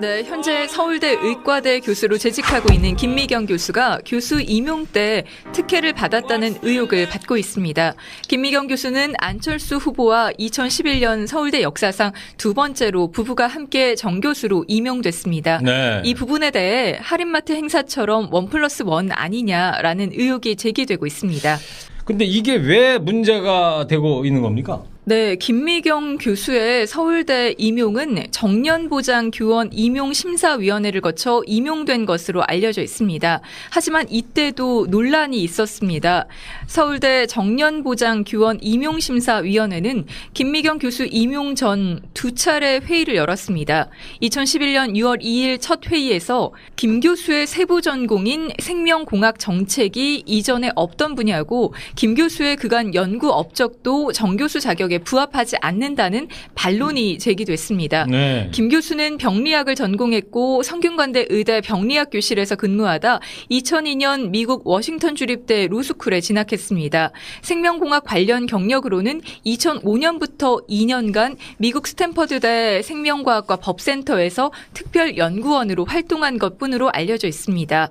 네, 현재 서울대 의과대 교수로 재직하고 있는 김미경 교수가 교수 임용 때 특혜를 받았다는 의혹을 받고 있습니다. 김미경 교수는 안철수 후보와 2011년 서울대 역사상 두 번째로 부부가 함께 정교수로 임용됐습니다. 네. 이 부분에 대해 할인마트 행사처럼 원 플러스 원 아니냐라는 의혹이 제기되고 있습니다. 근데 이게 왜 문제가 되고 있는 겁니까? 네, 김미경 교수의 서울대 임용은 정년보장 교원 임용 심사위원회를 거쳐 임용된 것으로 알려져 있습니다. 하지만 이때도 논란이 있었습니다. 서울대 정년보장 교원 임용 심사위원회는 김미경 교수 임용 전 두 차례 회의를 열었습니다. 2011년 6월 2일 첫 회의에서 김 교수의 세부 전공인 생명공학 정책이 이전에 없던 분야고 김 교수의 그간 연구 업적도 정 교수 자격에 부합하지 않는다는 반론이 제기됐습니다. 네. 김 교수는 병리학을 전공했고 성균관대 의대 병리학 교실에서 근무하다 2002년 미국 워싱턴 주립대 로스쿨에 진학했습니다. 생명공학 관련 경력으로는 2005년부터 2년간 미국 스탠퍼드대 생명과학과 법센터에서 특별 연구원으로 활동한 것뿐으로 알려져 있습니다.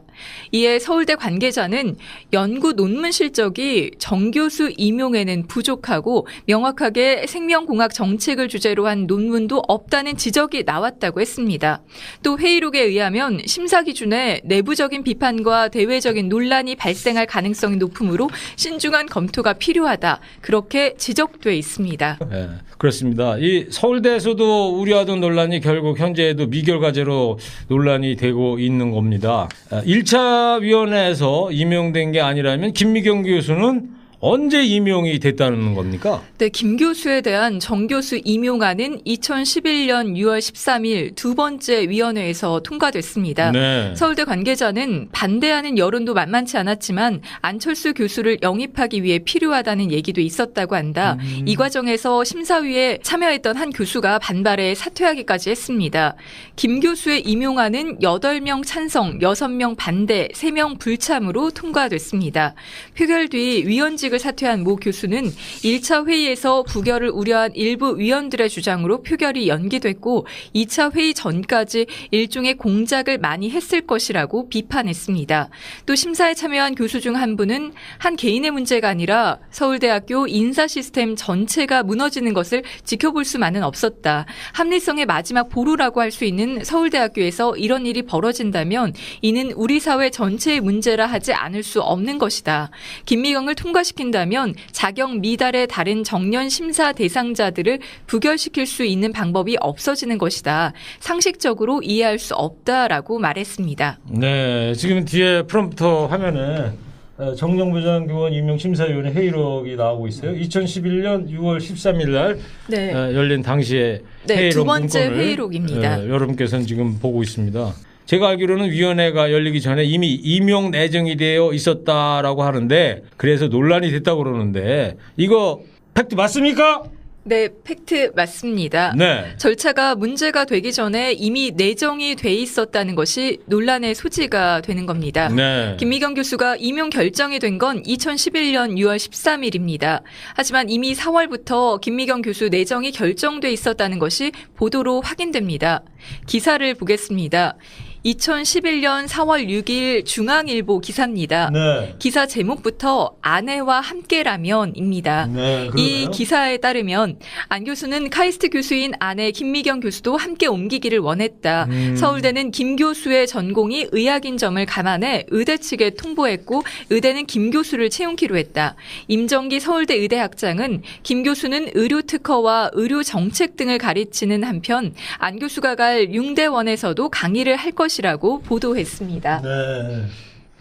이에 서울대 관계자는 연구 논문 실적이 정 교수 임용에는 부족하고 명확 하게 생명공학 정책을 주제로 한 논문도 없다는 지적이 나왔다고 했습니다. 또 회의록에 의하면 심사 기준에 내부적인 비판과 대외적인 논란이 발생할 가능성이 높으므로 신중한 검토가 필요하다. 그렇게 지적돼 있습니다. 네, 그렇습니다. 이 서울대에서도 우려하던 논란이 결국 현재에도 미결과제로 논란이 되고 있는 겁니다. 1차 위원회에서 임용된 게 아니라면 김미경 교수는 언제 임용이 됐다는 겁니까? 네, 김 교수에 대한 정 교수 임용안은 2011년 6월 13일 두 번째 위원회에서 통과됐습니다. 네. 서울대 관계자는 반대하는 여론도 만만치 않았지만 안철수 교수를 영입하기 위해 필요하다는 얘기도 있었다고 한다. 음. 이 과정에서 심사위에 참여했던 한 교수가 반발해 사퇴하기까지 했습니다. 김 교수의 임용안은 8명 찬성, 6명 반대, 3명 불참으로 통과됐습니다. 표결 뒤 위원직 을 사퇴한 모 교수는 1차 회의에서 부결을 우려한 일부 위원들의 주장으로 표결이 연기됐고 2차 회의 전까지 일종의 공작을 많이 했을 것이라고 비판했습니다. 또 심사에 참여한 교수 중 한 분은 한 개인의 문제가 아니라 서울대학교 인사 시스템 전체가 무너지는 것을 지켜볼 수만은 없었다. 합리성의 마지막 보루라고 할 수 있는 서울대학교에서 이런 일이 벌어진다면 이는 우리 사회 전체의 문제라 하지 않을 수 없는 것이다. 김미경을 통과시 킨다면 자격 미달의 다른 정년 심사 대상자들을 부결시킬 수 있는 방법이 없어지는 것이다. 상식적으로 이해할 수 없다라고 말했습니다. 네, 지금 뒤에 프롬프터 화면에 어, 정정부장교원 임용심사위원회 회의록이 나오고 있어요. 2011년 6월 13일 날 네. 어, 열린 당시에 네, 회의록 두 번째 문건을, 회의록입니다. 어, 여러분께서는 지금 보고 있습니다. 제가 알기로는 위원회가 열리기 전에 이미 임용 내정이 되어 있었다라고 하는데 그래서 논란이 됐다고 그러는데 이거 팩트 맞습니까? 네, 팩트 맞습니다. 네. 절차가 문제가 되기 전에 이미 내정이 돼 있었다는 것이 논란의 소지가 되는 겁니다. 네. 김미경 교수가 임용 결정이 된 건 2011년 6월 13일입니다. 하지만 이미 4월부터 김미경 교수 내정이 결정돼 있었다는 것이 보도로 확인됩니다. 기사를 보겠습니다. 2011년 4월 6일 중앙일보 기사입니다. 네. 기사 제목부터 아내와 함께라면입니다. 네. 이. 기사에 따르면 안 교수는 카이스트 교수인 아내 김미경 교수도 함께 옮기기를 원했다. 음. 서울대는 김 교수의 전공이 의학인 점을 감안해 의대 측에 통보했고 의대는 김 교수를 채용키로 했다. 임정기 서울대 의대학장은 김 교수는 의료 특허와 의료 정책 등을 가르치는 한편 안 교수가 갈 융대원에서도 강의를 할 것이 라고 보도했습니다. 네.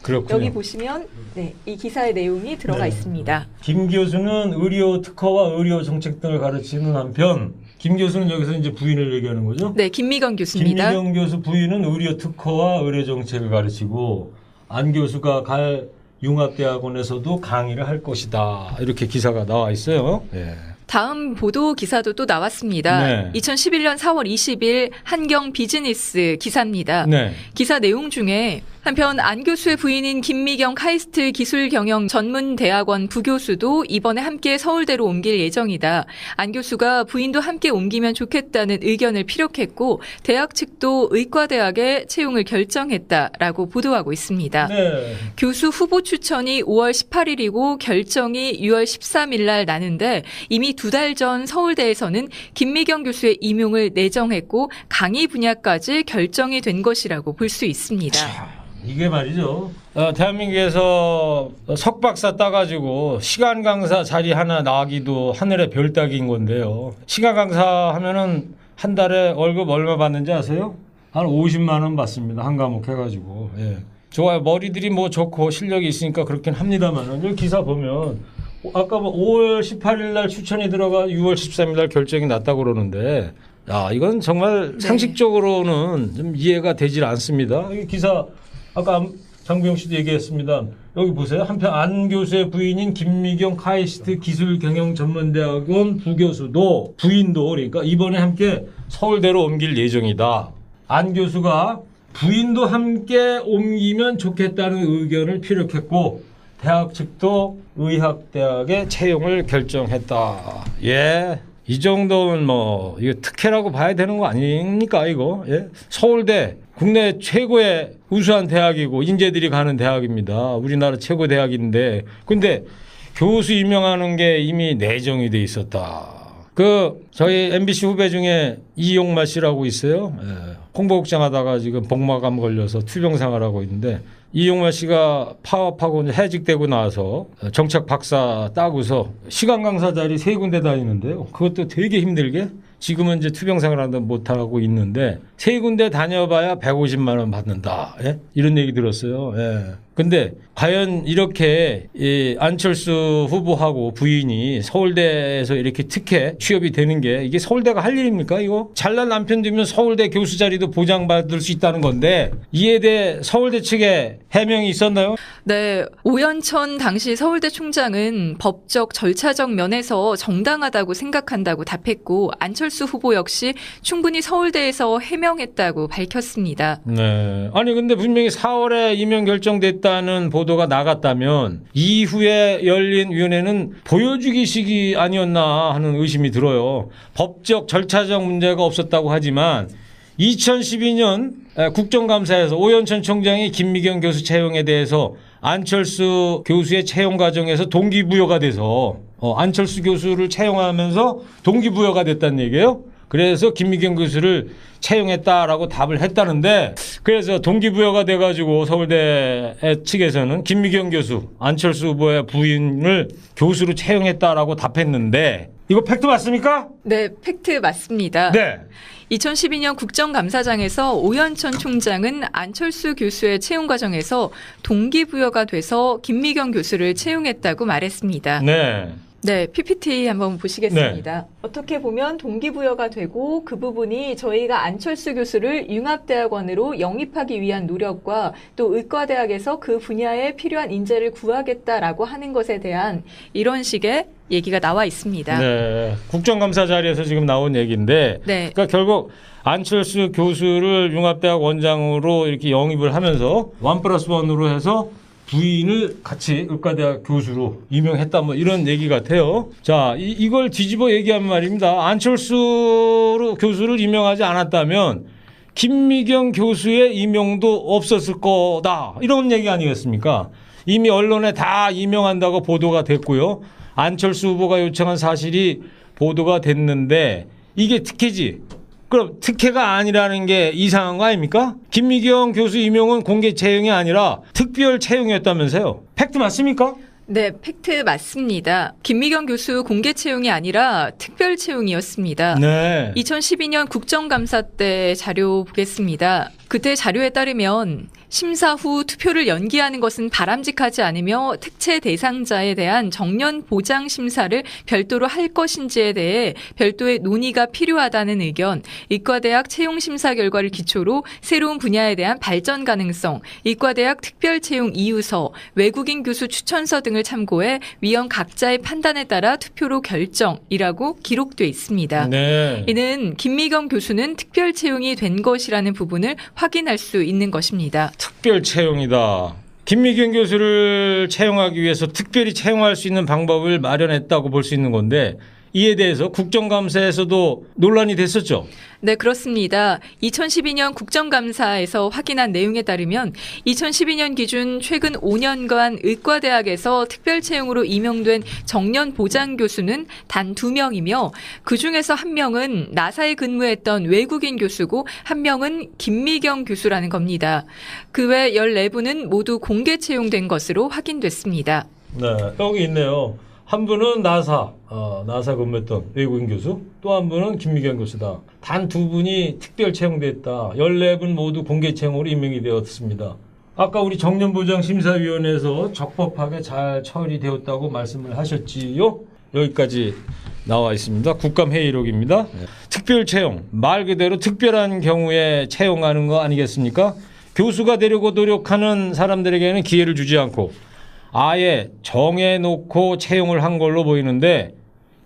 그렇군요. 여기 보시면 네, 이 기사의 내용이 들어가 네. 있습니다. 김 교수는 의료 특허와 의료 정책 등을 가르치는 한편 김 교수는 여기서 이제 부인을 얘기하는 거죠. 네, 김미경 교수입니다. 김미경 교수 부인은 의료 특허와 의료 정책을 가르치고 안 교수가 갈 융합대학원에서도 강의를 할 것이다. 이렇게 기사가 나와 있어요. 예. 다음 보도 기사도 또 나왔습니다. 네. 2011년 4월 20일 한경 비즈니스 기사입니다. 네. 기사 내용 중에 한편 안 교수의 부인인 김미경 카이스트 기술경영 전문대학원 부교수도 이번에 함께 서울대로 옮길 예정이다. 안 교수가 부인도 함께 옮기면 좋겠다는 의견을 피력했고 대학 측도 의과대학에 채용을 결정했다라고 보도하고 있습니다. 네. 교수 후보 추천이 5월 18일이고 결정이 6월 13일 날 나는데 이미 두 달 전 서울대에서는 김미경 교수의 임용을 내정했고 강의 분야까지 결정이 된 것이라고 볼 수 있습니다. 이게 말이죠. 어, 대한민국에서 석박사 따가지고 시간 강사 자리 하나 나기도 하늘의 별 따기인 건데요. 시간 강사 하면은 한 달에 월급 얼마 받는지 아세요? 한 50만 원 받습니다. 한 과목 해가지고. 예. 좋아요. 머리들이 뭐 좋고 실력이 있으니까 그렇긴 합니다만 여기 기사 보면 아까 뭐 5월 18일 날 추천이 들어가 6월 13일 날 결정이 났다고 그러는데 야 이건 정말 네. 상식적으로는 좀 이해가 되질 않습니다. 이 기사 아까 안- 장병 씨도 얘기했습니다. 여기 보세요. 한편 안 교수의 부인인 김미경 카이스트 기술경영전문대학원 부교수도 부인도 그러니까 이번에 함께 서울대로 옮길 예정이다. 안 교수가 부인도 함께 옮기면 좋겠다는 의견을 피력했고 대학 측도 의학대학에 채용을 결정했다. 예. 이 정도면 뭐 이거 특혜라고 봐야 되는 거 아닙니까 이거? 예? 서울대 국내 최고의 우수한 대학이고 인재들이 가는 대학입니다. 우리나라 최고 대학인데 근데 교수 임명하는 게 이미 내정이 돼 있었다. 그 저희 MBC 후배 중에 이용마 씨라고 있어요. 예. 홍보국장 하다가 지금 복막암 걸려서 투병생활 하고 있는데 이용마 씨가 파업하고 해직되고 나서 정책 박사 따고서 시간 강사 자리 세 군데 다니는데요. 그것도 되게 힘들게 지금은 이제 투병생활하다 못 하고 있는데 세 군데 다녀봐야 150만 원 받는다. 예? 이런 얘기 들었어요. 예. 근데 과연 이렇게 이 안철수 후보하고 부인이 서울대에서 이렇게 특혜 취업이 되는 게 이게 서울대가 할 일입니까 이거? 잘난 남편 되면 서울대 교수 자리도 보장받을 수 있다는 건데 이에 대해 서울대 측에 해명이 있었나요? 네, 오연천 당시 서울대 총장은 법적 절차적 면에서 정당하다고 생각한다고 답했고 안철수 후보 역시 충분히 서울대에서 해명했다고 밝혔습니다. 네. 아니 근데 분명히 4월에 임명 결정됐다 는 보도가 나갔다면 이후에 열린 위원회는 보여주기식이 아니었나 하는 의심이 들어요. 법적 절차적 문제가 없었다고 하지만 2012년 국정감사에서 오연천 총장이 김미경 교수 채용에 대해서 안철수 교수의 채용 과정에서 동기부여가 돼서 어, 안철수 교수를 채용하면서 동기부여가 됐다는 얘기예요. 그래서 김미경 교수를 채용했다라고 답을 했다는데 그래서 동기부여가 돼가지고 서울대 측에서는 김미경 교수 안철수 후보의 부인을 교수로 채용했다라고 답했는데 이거 팩트 맞습니까? 네, 팩트 맞습니다. 네. 2012년 국정감사장에서 오연천 총장은 안철수 교수의 채용 과정에서 동기부여가 돼서 김미경 교수를 채용했다고 말했습니다. 네. 네, PPT 한번 보시겠습니다. 어떻게 보면 동기부여가 되고 그 부분이 저희가 안철수 교수를 융합대학원으로 영입하기 위한 노력과 또 의과대학에서 그 분야에 필요한 인재를 구하겠다라고 하는 것에 대한 이런 식의 얘기가 나와 있습니다. 네. 국정감사 자리에서 지금 나온 얘기인데 네. 그러니까 결국 안철수 교수를 융합대학 원장으로 이렇게 영입을 하면서 원 플러스 원으로 해서 부인을 같이 의과대학 교수로 임명했다 뭐 이런 얘기 같아요. 자, 이, 이걸 뒤집어 얘기하면 말입니다. 안철수 교수를 임명하지 않았다면 김미경 교수의 임명도 없었을 거다. 이런 얘기 아니겠습니까? 이미 언론에 다 임명한다고 보도가 됐고요. 안철수 후보가 요청한 사실이 보도가 됐는데 이게 특혜지. 그럼 특혜가 아니라는 게 이상한 거 아닙니까? 김미경 교수 임용은 공개 채용이 아니라 특별 채용이었다면서요. 팩트 맞습니까? 네, 팩트 맞습니다. 김미경 교수 공개 채용이 아니라 특별 채용이었습니다. 네. 2012년 국정감사 때 자료 보겠습니다. 그때 자료에 따르면 심사 후 투표를 연기하는 것은 바람직하지 않으며 특채 대상자에 대한 정년 보장 심사를 별도로 할 것인지에 대해 별도의 논의가 필요하다는 의견, 이과대학 채용 심사 결과를 기초로 새로운 분야에 대한 발전 가능성, 이과대학 특별 채용 이유서, 외국인 교수 추천서 등을 참고해 위원 각자의 판단에 따라 투표로 결정이라고 기록돼 있습니다. 네. 이는 김미경 교수는 특별 채용이 된 것이라는 부분을 확인할 수 있는 것입니다. 특별 채용이다. 김미경 교수를 채용하기 위해서 특별히 채용할 수 있는 방법을 마련했다고 볼 수 있는 건데 이에 대해서 국정감사에서도 논란이 됐었죠. 네, 그렇습니다. 2012년 국정감사에서 확인한 내용에 따르면 2012년 기준 최근 5년간 의과대학에서 특별 채용으로 임용된 정년 보장 교수는 단두 명이며 그 중에서 한 명은 나사에 근무했던 외국인 교수고 한 명은 김미경 교수라는 겁니다. 그 외 14분은 모두 공개 채용된 것으로 확인됐습니다. 네, 여기 있네요. 한 분은 나사, 어, 나사 근무했던 외국인 교수, 또 한 분은 김미경 교수다. 단 두 분이 특별 채용됐다. 14분 모두 공개 채용으로 임명이 되었습니다. 아까 우리 정년보장심사위원회에서 적법하게 잘 처리되었다고 말씀을 하셨지요? 여기까지 나와 있습니다. 국감회의록입니다. 특별 채용, 말 그대로 특별한 경우에 채용하는 거 아니겠습니까? 교수가 되려고 노력하는 사람들에게는 기회를 주지 않고 아예 정해놓고 채용을 한 걸로 보이는데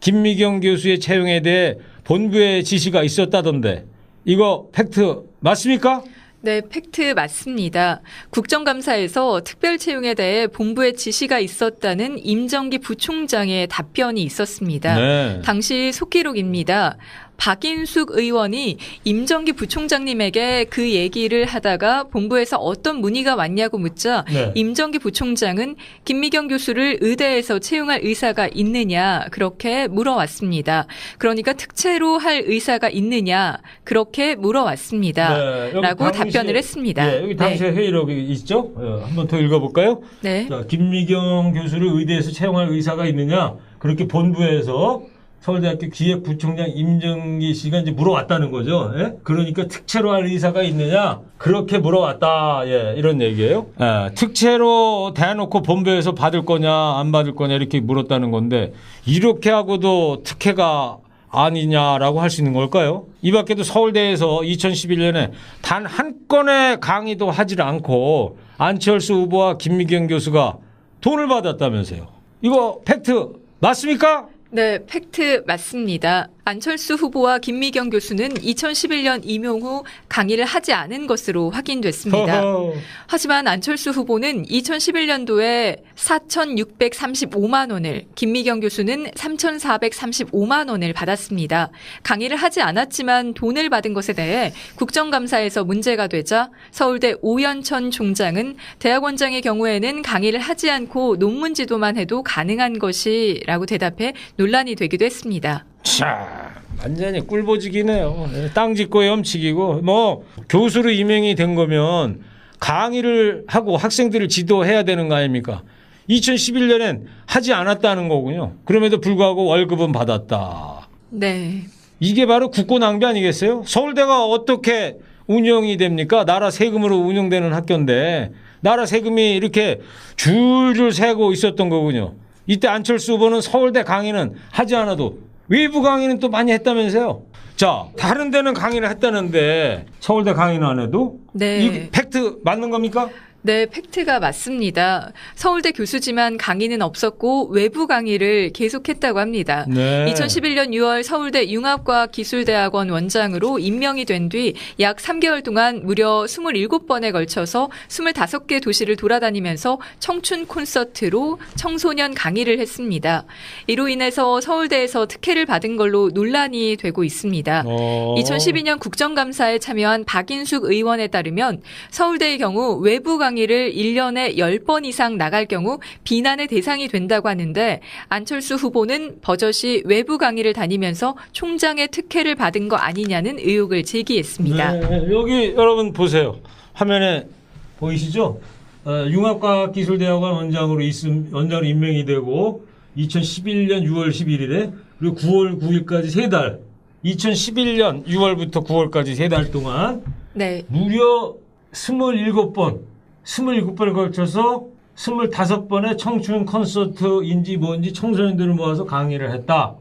김미경 교수의 채용에 대해 본부의 지시가 있었다던데 이거 팩트 맞습니까? 네, 팩트 맞습니다. 국정감사에서 특별 채용에 대해 본부의 지시가 있었다는 임정기 부총장의 답변이 있었습니다. 네. 당시 속기록입니다. 박인숙 의원이 임정기 부총장님에게 그 얘기를 하다가 본부에서 어떤 문의가 왔냐고 묻자 네. 임정기 부총장은 김미경 교수를 의대에서 채용할 의사가 있느냐 그렇게 물어왔습니다. 그러니까 특채로 할 의사가 있느냐 그렇게 물어왔습니다. 네, 라고 당시에- 답변을 했습니다. 예, 여기 당시에 회의록이 있죠? 예, 한번 더 읽어볼까요? 네. 자, 김미경 교수를 의대에서 채용할 의사가 있느냐? 그렇게 본부에서 서울대학교 기획부총장 임정기 씨가 이제 물어왔다는 거죠. 예? 그러니까 특채로 할 의사가 있느냐? 그렇게 물어왔다. 예, 이런 얘기예요. 예, 특채로 대놓고 본부에서 받을 거냐, 안 받을 거냐 이렇게 물었다는 건데 이렇게 하고도 특혜가 아니냐라고 할 수 있는 걸까요? 이 밖에도 서울대에서 2011년에 단 한 건의 강의도 하질 않고 안철수 후보와 김미경 교수가 돈을 받았다면서요. 이거 팩트 맞습니까? 네, 팩트 맞습니다. 안철수 후보와 김미경 교수는 2011년 임용 후 강의를 하지 않은 것으로 확인됐습니다. 허허. 하지만 안철수 후보는 2011년도에 4,635만 원을, 김미경 교수는 3,435만 원을 받았습니다. 강의를 하지 않았지만 돈을 받은 것에 대해 국정감사에서 문제가 되자 서울대 오연천 총장은 대학원장의 경우에는 강의를 하지 않고 논문 지도만 해도 가능한 것이라고 대답해 논란이 되기도 했습니다. 자, 완전히 꿀보직이네요. 예, 땅 짓고 염치기고 뭐 교수로 임명이 된 거면 강의를 하고 학생들을 지도해야 되는 거 아닙니까? 2011년엔 하지 않았다는 거군요. 그럼에도 불구하고 월급은 받았다. 네. 이게 바로 국고 낭비 아니겠어요? 서울대가 어떻게 운영이 됩니까? 나라 세금으로 운영되는 학교인데 나라 세금이 이렇게 줄줄 새고 있었던 거군요. 이때 안철수 후보는 서울대 강의는 하지 않아도 외부 강의는 또 많이 했다면서요? 자, 다른 데는 강의를 했다는데 서울대 강의는 안 해도 네. 이 팩트 맞는 겁니까? 네, 팩트가 맞습니다. 서울대 교수지만 강의는 없었고 외부 강의를 계속했다고 합니다. 네. 2011년 6월 서울대 융합과기술대학원 원장으로 임명이 된 뒤 약 3개월 동안 무려 27번에 걸쳐서 25개 도시를 돌아다니면서 청춘 콘서트로 청소년 강의를 했습니다. 이로 인해서 서울대에서 특혜를 받은 걸로 논란이 되고 있습니다. 어. 2012년 국정감사에 참여한 박인숙 의원에 따르면 서울대의 경우 외부 강의 를 1년에 10번 이상 나갈 경우 비난의 대상이 된다고 하는데 안철수 후보는 버젓이 외부 강의를 다니면서 총장의 특혜를 받은 거 아니냐는 의혹을 제기했습니다. 네, 여기 여러분 보세요. 화면에 보이시죠? 어, 융합과학기술대학원 원장으로 있음 원장으로 임명이 되고 2011년 6월 11일에 그리고 9월 9일까지 세 달. 2011년 6월부터 9월까지 세달 동안 네. 무려 27번, 27번에 걸쳐서 25번의 청춘 콘서트인지 뭔지 청소년들을 모아서 강의를 했다.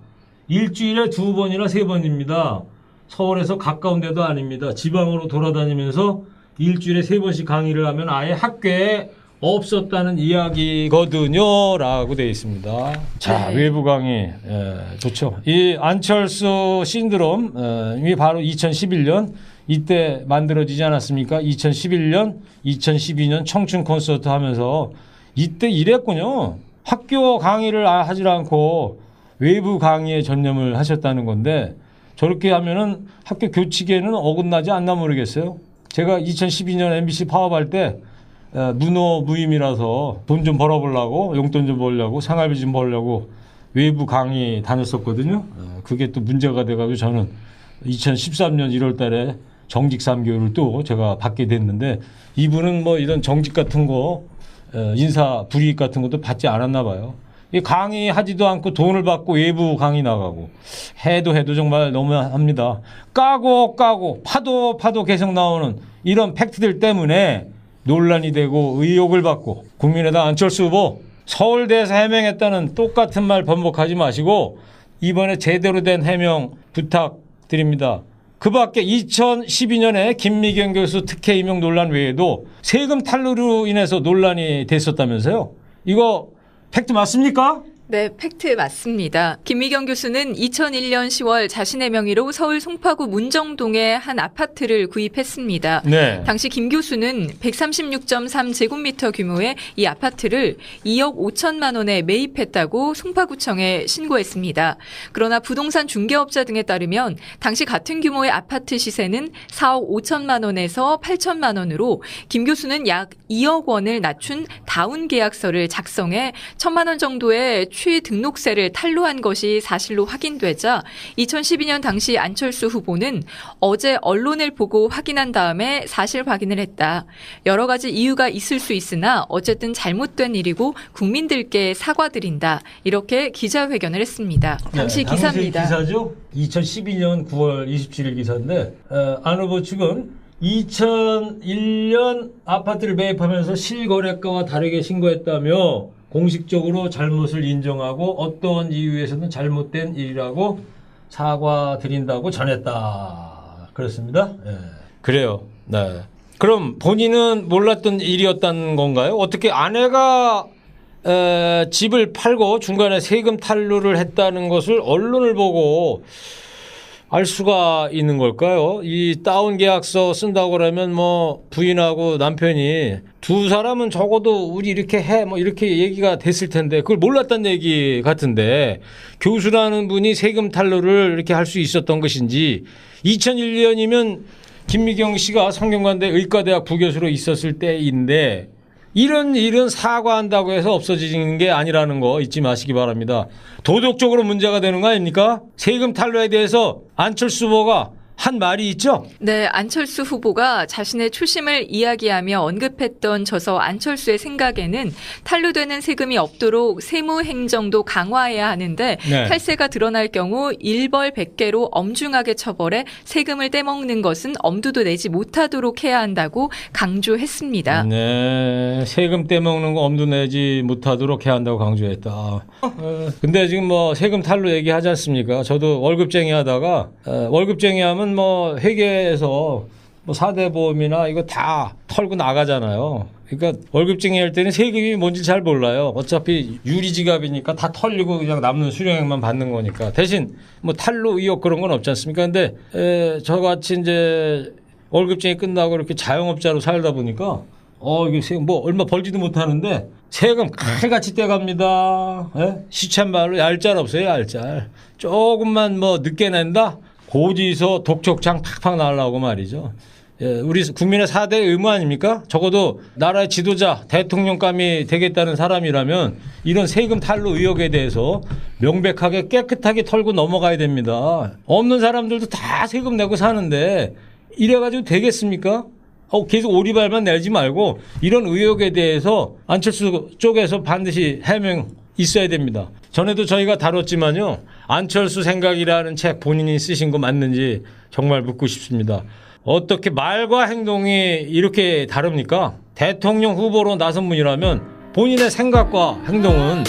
일주일에 두 번이나 세 번입니다. 서울에서 가까운 데도 아닙니다. 지방으로 돌아다니면서 일주일에 세 번씩 강의를 하면 아예 학교에 없었다는 이야기거든요. 라고 되어 있습니다. 자, 네. 외부 강의. 예, 좋죠. 이 안철수 신드롬, 어, 이 바로 2011년 이때 만들어지지 않았습니까? 2011년, 2012년 청춘 콘서트 하면서 이때 이랬군요. 학교 강의를 아- 하지 않고 외부 강의에 전념을 하셨다는 건데 저렇게 하면은 학교 교칙에는 어긋나지 않나 모르겠어요. 제가 2012년 MBC 파업할 때 어, 문어 무임이라서 돈 좀 벌어보려고 용돈 좀 벌려고 생활비 좀 벌려고 외부 강의 다녔었거든요. 어, 그게 또 문제가 돼가지고 저는 2013년 1월 달에 정직 3개월을 또 제가 받게 됐는데 이분은 뭐 이런 정직 같은 거 어, 인사 불이익 같은 것도 받지 않았나 봐요. 이 강의하지도 않고 돈을 받고 외부 강의 나가고 해도 해도 정말 너무합니다. 까고 까고 파도 파도 계속 나오는 이런 팩트들 때문에 논란이 되고 의혹을 받고 국민의당 안철수 후보 서울대에서 해명했다는 똑같은 말 번복하지 마시고 이번에 제대로 된 해명 부탁드립니다. 그 밖에 2012년에 김미경 교수 특혜 임용 논란 외에도 세금 탈루로 인해서 논란이 됐었다면서요? 이거 팩트 맞습니까? 네, 팩트 맞습니다. 김미경 교수는 2001년 10월 자신의 명의로 서울 송파구 문정동의 한 아파트를 구입했습니다. 네. 당시 김 교수는 136.3 제곱미터 규모의 이 아파트를 2억 5천만 원에 매입했다고 송파구청에 신고했습니다. 그러나 부동산 중개업자 등에 따르면 당시 같은 규모의 아파트 시세는 4억 5천만 원에서 8천만 원으로 김 교수는 약 2억 원을 낮춘 다운 계약서를 작성해 천만 원 정도의 취 등록세를 탈루한 것이 사실로 확인되자 2012년 당시 안철수 후보는 어제 언론을 보고 확인한 다음에 사실 확인을 했다. 여러 가지 이유가 있을 수 있으나 어쨌든 잘못된 일이고 국민들께 사과드린다. 이렇게 기자회견을 했습니다. 당시 네, 기사입니다. 기사죠. 2012년 9월 27일 기사인데 어, 안 후보 측은 2001년 아파트를 매입하면서 실거래가와 다르게 신고했다며 공식적으로 잘못을 인정하고 어떤 이유에서는 잘못된 일이라고 사과드린다고 전했다. 그렇습니다. 예. 그래요. 네. 그럼 본인은 몰랐던 일이었다는 건가요? 어떻게 아내가 에, 집을 팔고 중간에 세금 탈루를 했다는 것을 언론을 보고 알 수가 있는 걸까요? 이 다운 계약서 쓴다고 그러면 뭐 부인하고 남편이 두 사람은 적어도 우리 이렇게 해 뭐 이렇게 얘기가 됐을 텐데 그걸 몰랐다는 얘기 같은데 교수라는 분이 세금 탈루를 이렇게 할 수 있었던 것인지 2001년이면 김미경 씨가 성균관대 의과대학 부교수로 있었을 때인데 이런 일은 사과한다고 해서 없어지는 게 아니라는 거 잊지 마시기 바랍니다. 도덕적으로 문제가 되는 거 아닙니까? 세금 탈루에 대해서 안철수 후보가 한 말이 있죠? 네, 안철수 후보가 자신의 초심을 이야기하며 언급했던 저서 안철수의 생각에는 탈루되는 세금이 없도록 세무 행정도 강화해야 하는데 네. 탈세가 드러날 경우 일벌 100개로 엄중하게 처벌해 세금을 떼먹는 것은 엄두도 내지 못하도록 해야 한다고 강조했습니다. 네, 세금 떼먹는 거 엄두 내지 못하도록 해야 한다고 강조했다. 어, 근데 지금 뭐 세금 탈루 얘기하지 않습니까? 저도 월급쟁이 하다가 어, 월급쟁이 하면 뭐 회계에서 뭐 사대보험이나 이거 다 털고 나가잖아요. 그러니까 월급쟁이 할 때는 세금이 뭔지 잘 몰라요. 어차피 유리지갑이니까 다 털리고 그냥 남는 수령액만 받는 거니까. 대신 뭐 탈루 의혹 그런 건 없지 않습니까? 근데 에, 저같이 이제 월급쟁이 끝나고 이렇게 자영업자로 살다 보니까 어 이게 세금 뭐 얼마 벌지도 못하는데 세금 칼같이 떼갑니다. 예? 시쳇말로 얄짤 없어요 얄짤. 조금만 뭐 늦게 낸다. 고지서 독촉장 팍팍 날라오고 말이죠. 예, 우리 국민의 4대 의무 아닙니까? 적어도 나라의 지도자, 대통령감이 되겠다는 사람이라면 이런 세금 탈루 의혹에 대해서 명백하게 깨끗하게 털고 넘어가야 됩니다. 없는 사람들도 다 세금 내고 사는데 이래가지고 되겠습니까? 어, 계속 오리발만 내지 말고 이런 의혹에 대해서 안철수 쪽에서 반드시 해명 있어야 됩니다. 전에도 저희가 다뤘지만요. 안철수 생각이라는 책 본인이 쓰신 거 맞는지 정말 묻고 싶습니다. 어떻게 말과 행동이 이렇게 다릅니까? 대통령 후보로 나선 분이라면 본인의 생각과 행동은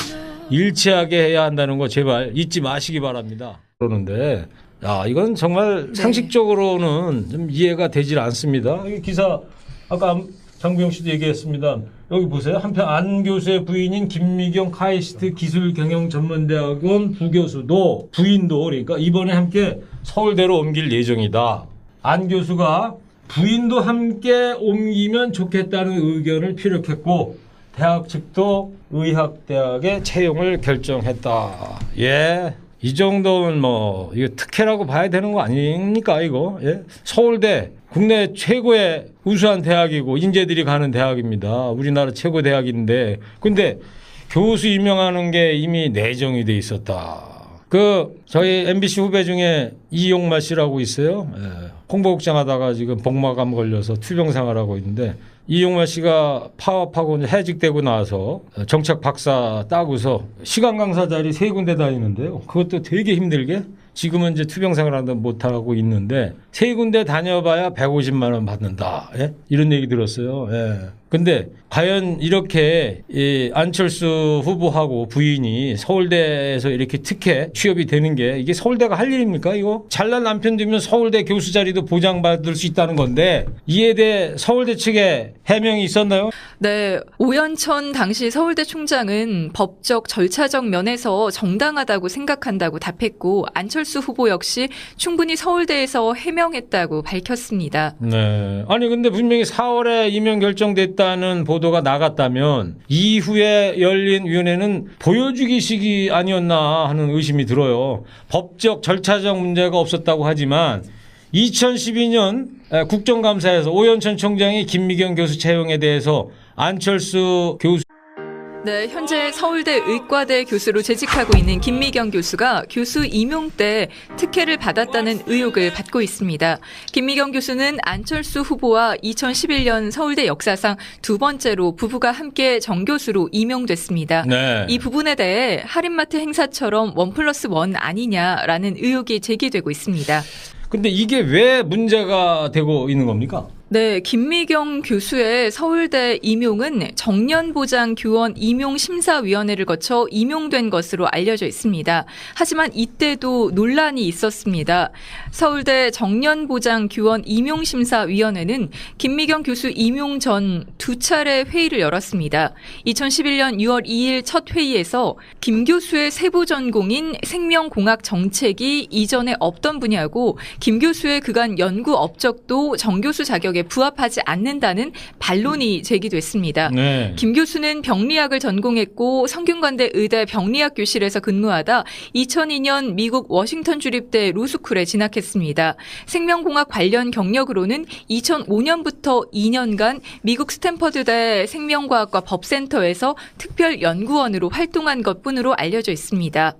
일치하게 해야 한다는 거 제발 잊지 마시기 바랍니다. 그러는데 야 이건 정말 네. 상식적으로는 좀 이해가 되질 않습니다. 이 기사 아까 장부영 씨도 얘기했습니다. 여기 보세요. 한편 안 교수의 부인인 김미경 카이스트 기술경영전문대학원 부교수도 부인도 그러니까 이번에 함께 서울대로 옮길 예정이다. 안 교수가 부인도 함께 옮기면 좋겠다는 의견을 피력했고 대학 측도 의학대학의 채용을 결정했다. 예. 이 정도면 뭐 이거 특혜라고 봐야 되는 거 아닙니까 이거? 예? 서울대 국내 최고의 우수한 대학이고 인재들이 가는 대학입니다. 우리나라 최고 대학인데 근데 교수 임명하는 게 이미 내정이 돼 있었다. 그 저희 MBC 후배 중에 이용마 씨라고 있어요. 예. 홍보국장 하다가 지금 복막암 걸려서 투병 생활하고 있는데 이용마 씨가 파업하고 해직되고 나서 정책 박사 따고서 시간 강사 자리 세 군데 다니는데요. 그것도 되게 힘들게 지금은 이제 투병 생활하다 못 하고 있는데 세 군데 다녀봐야 150만 원 받는다. 예? 이런 얘기 들었어요. 예. 근데 과연 이렇게 이 안철수 후보하고 부인이 서울대에서 이렇게 특혜 취업이 되는 게 이게 서울대가 할 일입니까 이거? 잘난 남편 되면 서울대 교수 자리도 보장받을 수 있다는 건데 이에 대해 서울대 측에 해명이 있었나요? 네, 오연천 당시 서울대 총장은 법적 절차적 면에서 정당하다고 생각한다고 답했고 안철수 후보 역시 충분히 서울대에서 해명했다고 밝혔습니다. 네. 아니 근데 분명히 4월에 임명 결정됐다는 보도가 나갔다면 이후에 열린 위원회는 보여주기식이 아니었나 하는 의심이 들어요. 법적 절차적 문제가 없었다고 하지만 2012년 국정감사에서 오연천 총장이 김미경 교수 채용에 대해서 안철수 교수 네, 현재 서울대 의과대 교수로 재직하고 있는 김미경 교수가 교수 임용 때 특혜를 받았다는 의혹을 받고 있습니다. 김미경 교수는 안철수 후보와 2011년 서울대 역사상 두 번째로 부부가 함께 정교수로 임용됐습니다. 네. 이 부분에 대해 할인마트 행사처럼 원 플러스 원 아니냐라는 의혹이 제기되고 있습니다. 근데 이게 왜 문제가 되고 있는 겁니까? 네, 김미경 교수의 서울대 임용은 정년보장 교원 임용 심사위원회를 거쳐 임용된 것으로 알려져 있습니다. 하지만 이때도 논란이 있었습니다. 서울대 정년보장 교원 임용 심사위원회는 김미경 교수 임용 전 두 차례 회의를 열었습니다. 2011년 6월 2일 첫 회의에서 김 교수의 세부 전공인 생명공학 정책이 이전에 없던 분야고 김 교수의 그간 연구 업적도 정 교수 자격에 부합하지 않는다는 반론이 제기됐습니다. 네. 김 교수는 병리학을 전공했고 성균관대 의대 병리학 교실에서 근무하다 2002년 미국 워싱턴 주립대 로스쿨에 진학했습니다. 생명공학 관련 경력으로는 2005년부터 2년간 미국 스탠퍼드대 생명과학과 법센터에서 특별 연구원으로 활동한 것뿐으로 알려져 있습니다.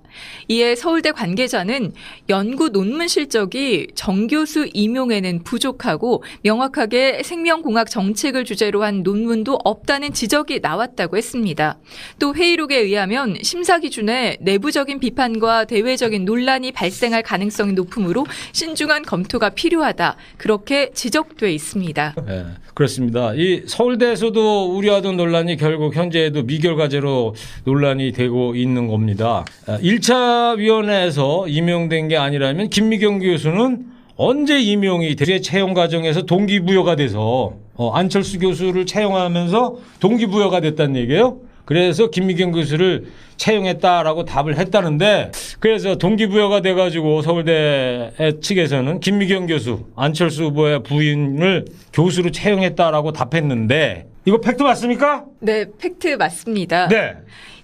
이에 서울대 관계자는 연구 논문 실적이 정 교수 임용에는 부족하고 명확하게 생명공학 정책을 주제로 한 논문도 없다는 지적이 나왔다고 했습니다. 또 회의록에 의하면 심사 기준에 내부적인 비판과 대외적인 논란이 발생할 가능성이 높으므로 신중한 검토가 필요하다. 그렇게 지적돼 있습니다. 네, 그렇습니다. 이 서울대에서도 우려하던 논란이 결국 현재에도 미결과제로 논란이 되고 있는 겁니다. 1차 위원회에서 임용된 게 아니라면 김미경 교수는 언제 임용이 대 채용 과정에서 동기부여가 돼서 어, 안철수 교수를 채용하면서 동기부여가 됐다는 얘기예요. 그래서 김미경 교수를 채용했다라고 답을 했다는데 그래서 동기부여가 돼가지고 서울대 측에서는 김미경 교수 안철수 후보의 부인을 교수로 채용했다라고 답했는데 이거 팩트 맞습니까? 네, 팩트 맞습니다. 네.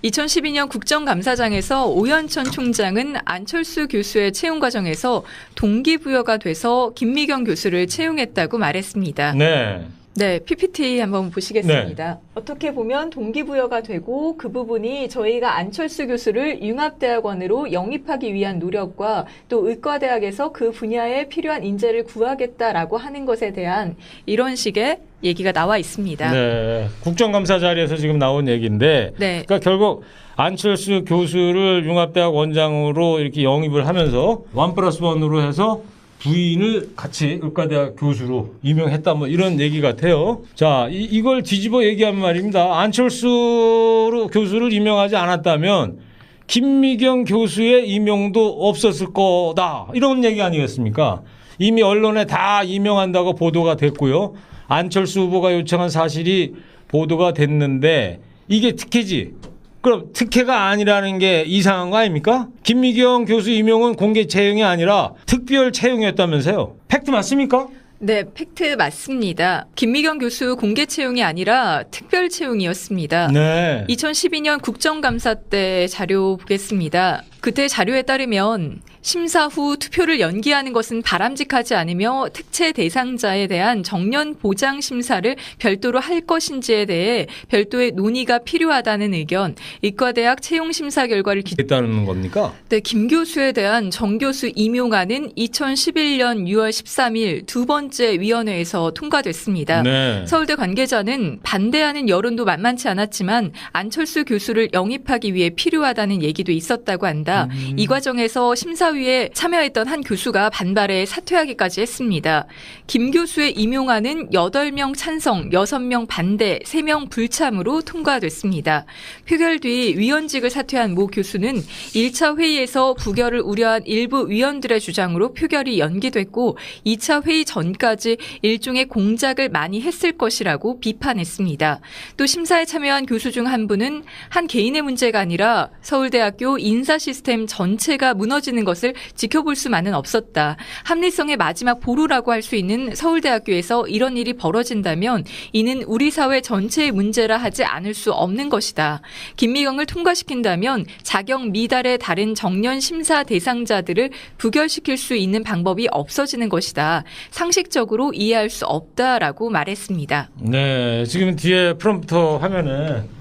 2012년 국정감사장에서 오연천 총장은 안철수 교수의 채용 과정에서 동기부여가 돼서 김미경 교수를 채용했다고 말했습니다. 네. 네, PPT 한번 보시겠습니다. 어떻게 보면 동기부여가 되고 그 부분이 저희가 안철수 교수를 융합대학원으로 영입하기 위한 노력과 또 의과대학에서 그 분야에 필요한 인재를 구하겠다라고 하는 것에 대한 이런 식의 얘기가 나와 있습니다. 네. 국정감사 자리에서 지금 나온 얘기인데 네. 그러니까 결국 안철수 교수를 융합대학 원장으로 이렇게 영입을 하면서 원 플러스 원으로 해서 부인을 같이 의과대학 교수로 임명했다 뭐 이런 얘기 같아요. 자, 이, 이걸 뒤집어 얘기한 말입니다. 안철수로 교수를 임명하지 않았다면 김미경 교수의 임명도 없었을 거다. 이런 얘기 아니겠습니까? 이미 언론에 다 임명한다고 보도가 됐고요. 안철수 후보가 요청한 사실이 보도가 됐는데 이게 특혜지. 그럼 특혜가 아니라는 게 이상한 거 아닙니까? 김미경 교수 임용은 공개 채용이 아니라 특별 채용이었다면서요. 팩트 맞습니까? 네, 팩트 맞습니다. 김미경 교수 공개 채용이 아니라 특별 채용이었습니다. 네. 2012년 국정감사 때 자료 보겠습니다. 그때 자료에 따르면 심사 후 투표를 연기하는 것은 바람직하지 않으며 특채 대상자에 대한 정년 보장 심사를 별도로 할 것인지에 대해 별도의 논의가 필요하다는 의견, 의과대학 채용 심사 결과를 기... 했다는 겁니까? 네, 김 교수에 대한 정 교수 임용안은 2011년 6월 13일 두 번째 위원회에서 통과됐습니다. 네. 서울대 관계자는 반대하는 여론도 만만치 않았지만 안철수 교수를 영입하기 위해 필요하다는 얘기도 있었다고 한다. 이 과정에서 심사 위에 참여했던 한 교수가 반발해 사퇴하기까지 했습니다. 김 교수의 임용안은 8명 찬성, 6명 반대, 3명 불참으로 통과됐습니다. 표결 뒤 위원직을 사퇴한 모 교수는 1차 회의에서 부결을 우려한 일부 위원들의 주장으로 표결이 연기됐고 2차 회의 전까지 일종의 공작을 많이 했을 것이라고 비판했습니다. 또 심사에 참여한 교수 중 한 분은 한 개인의 문제가 아니라 서울대학교 인사 시스템 전체가 무너지는 것을 지켜볼 수만은 없었다. 합리성의 마지막 보루라고 할 수 있는 서울대학교에서 이런 일이 벌어진다면 이는 우리 사회 전체의 문제라 하지 않을 수 없는 것이다. 김미경을 통과시킨다면 자격 미달의 다른 정년 심사 대상자들을 부결시킬 수 있는 방법이 없어지는 것이다. 상식적으로 이해할 수 없다라고 말했습니다. 네, 지금 뒤에 프롬프터 화면에 어,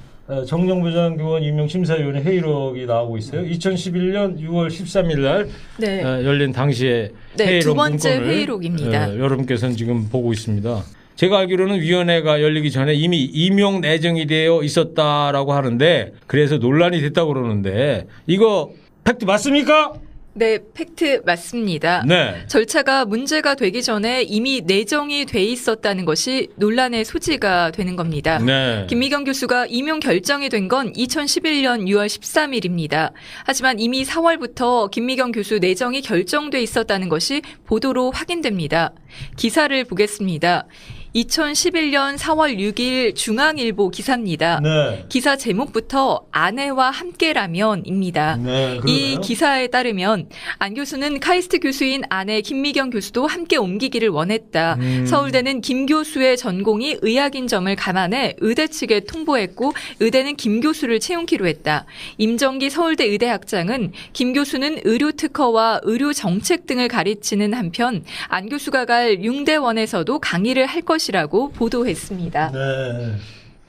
정정부장 교원 임용 심사위원회 회의록이 나오고 있어요. 2011년 6월 13일 날 네. 어, 열린 당시에 네, 회의록 두 번째 회의록입니다. 어, 여러분께서는 지금 보고 있습니다. 제가 알기로는 위원회가 열리기 전에 이미 임용 내정이 되어 있었다라고 하는데 그래서 논란이 됐다고 그러는데 이거 팩트 맞습니까? 네, 팩트 맞습니다. 네. 절차가 문제가 되기 전에 이미 내정이 돼 있었다는 것이 논란의 소지가 되는 겁니다. 네. 김미경 교수가 임용 결정이 된 건 2011년 6월 13일입니다. 하지만 이미 4월부터 김미경 교수 내정이 결정돼 있었다는 것이 보도로 확인됩니다. 기사를 보겠습니다. 2011년 4월 6일 중앙일보 기사입니다. 네. 기사 제목부터 아내와 함께라면입니다. 네. 이. 기사에 따르면 안 교수는 카이스트 교수인 아내 김미경 교수도 함께 옮기기를 원했다. 음. 서울대는 김 교수의 전공이 의학인 점을 감안해 의대 측에 통보했고 의대는 김 교수를 채용키로 했다. 임정기 서울대 의대학장은 김 교수는 의료 특허와 의료 정책 등을 가르치는 한편 안 교수가 갈 융대원에서도 강의를 할 것이 라고 보도했습니다. 네.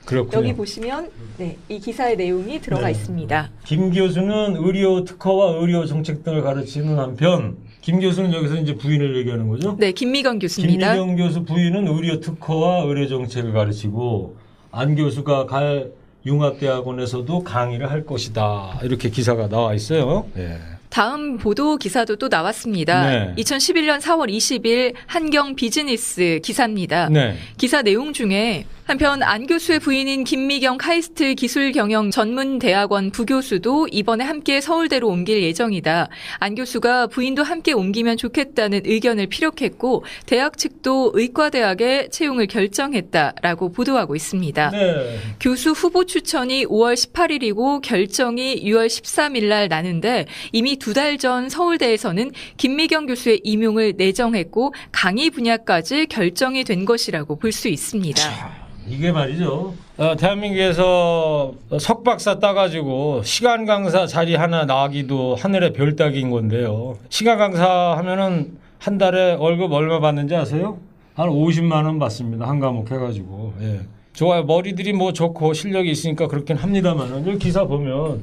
그렇군요. 여기 보시면 네, 이 기사의 내용이 들어가 네. 있습니다. 김 교수는 의료 특허와 의료 정책 등을 가르치는 한편 김 교수는 여기서 이제 부인을 얘기하는 거죠. 네, 김미경 교수입니다. 김미경 교수 부인은 의료 특허와 의료 정책을 가르치고 안 교수가 갈 융합대학원에서도 강의를 할 것이다. 이렇게 기사가 나와 있어요. 예. 다음 보도 기사도 또 나왔습니다. 네. 2011년 4월 20일 한경 비즈니스 기사입니다. 네. 기사 내용 중에 한편 안 교수의 부인인 김미경 카이스트 기술경영 전문대학원 부교수도 이번에 함께 서울대로 옮길 예정이다. 안 교수가 부인도 함께 옮기면 좋겠다는 의견을 피력했고 대학 측도 의과대학에 채용을 결정했다라고 보도하고 있습니다. 네. 교수 후보 추천이 5월 18일이고 결정이 6월 13일 날 나는데 이미 두 달 전 서울대에서는 김미경 교수의 임용을 내정했고 강의 분야까지 결정이 된 것이라고 볼 수 있습니다. 이게 말이죠. 어, 대한민국에서 석박사 따가지고 시간 강사 자리 하나 나기도 하늘의 별 따기인 건데요. 시간 강사 하면은 한 달에 월급 얼마 받는지 아세요? 한 50만 원 받습니다. 한 과목 해가지고. 예. 좋아요. 머리들이 뭐 좋고 실력이 있으니까 그렇긴 합니다만 여기 기사 보면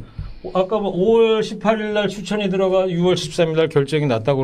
아까 뭐 5월 18일 날 추천이 들어가 6월 13일 날 결정이 났다고